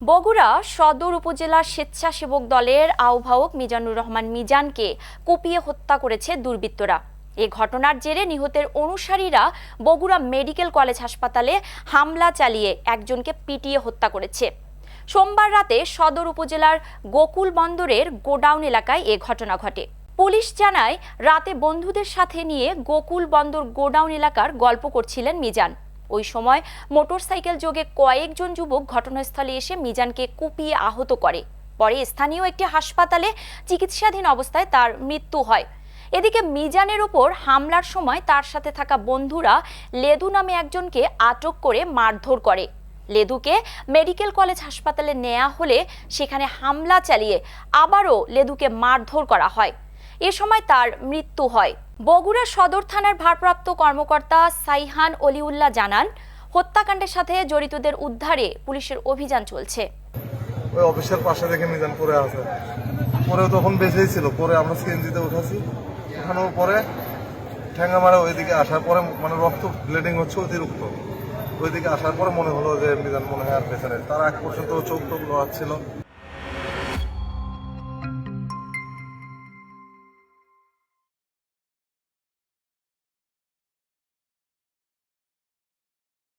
বগুড়া সদর উপজেলা স্বেচ্ছাসেবক দলের আহ্বায়ক মিজানুর রহমান মিজানকে কুপিয়ে হত্যা করেছে দুর্বৃত্তরা। এ ঘটনার জেরে নিহতের অনুসারীরা বগুড়া মেডিকেল কলেজ হাসপাতালে হামলা চালিয়ে একজনকে পিটিয়ে হত্যা করেছে। সোমবার রাতে সদর উপজেলার গোকুল বন্দরের গোডাউন এলাকায় এ ঘটনা ঘটে। পুলিশ জানায়, রাতে বন্ধুদের সাথে নিয়ে গোকুল বন্দর গোডাউন এলাকার গল্প করছিলেন মিজান। ওই সময় মোটরসাইকেল যোগে কয়েকজন যুবক ঘটনাস্থলে এসে মিজানকে কুপিয়ে আহত করে। পরে স্থানীয় একটি হাসপাতালে চিকিৎসাধীন অবস্থায় তার মৃত্যু হয়। এদিকে মিজানের ওপর হামলার সময় তার সাথে থাকা বন্ধুরা লেদু নামে একজনকে আটক করে মারধর করে। লেদুকে মেডিকেল কলেজ হাসপাতালে নেওয়া হলে সেখানে হামলা চালিয়ে আবারও লেদুকে মারধর করা হয়। এ সময় তার মৃত্যু হয়। বগুড়া সদর থানার ভারপ্রাপ্ত কর্মকর্তা সাইহান অলিউল্লাহ জানান, হত্যাকাণ্ডের সাথে জড়িতদের উদ্ধারে পুলিশের অভিযান চলছে। ওই পাশে দেখে মিজান পরে আছে। পরে তখন বেঁচেই ছিল। পরে আমরা উঠাছি। পরে ঠেঙ্গা মারা ওইদিকে আসার পরে মানে রক্ত ব্লিডিং হচ্ছে অতিরিক্ত। ওইদিকে আসার পরে মনে হলো যে মিজান মনে হয় আর এক পর্যন্ত চোখ টোক লোয়াচ্ছিল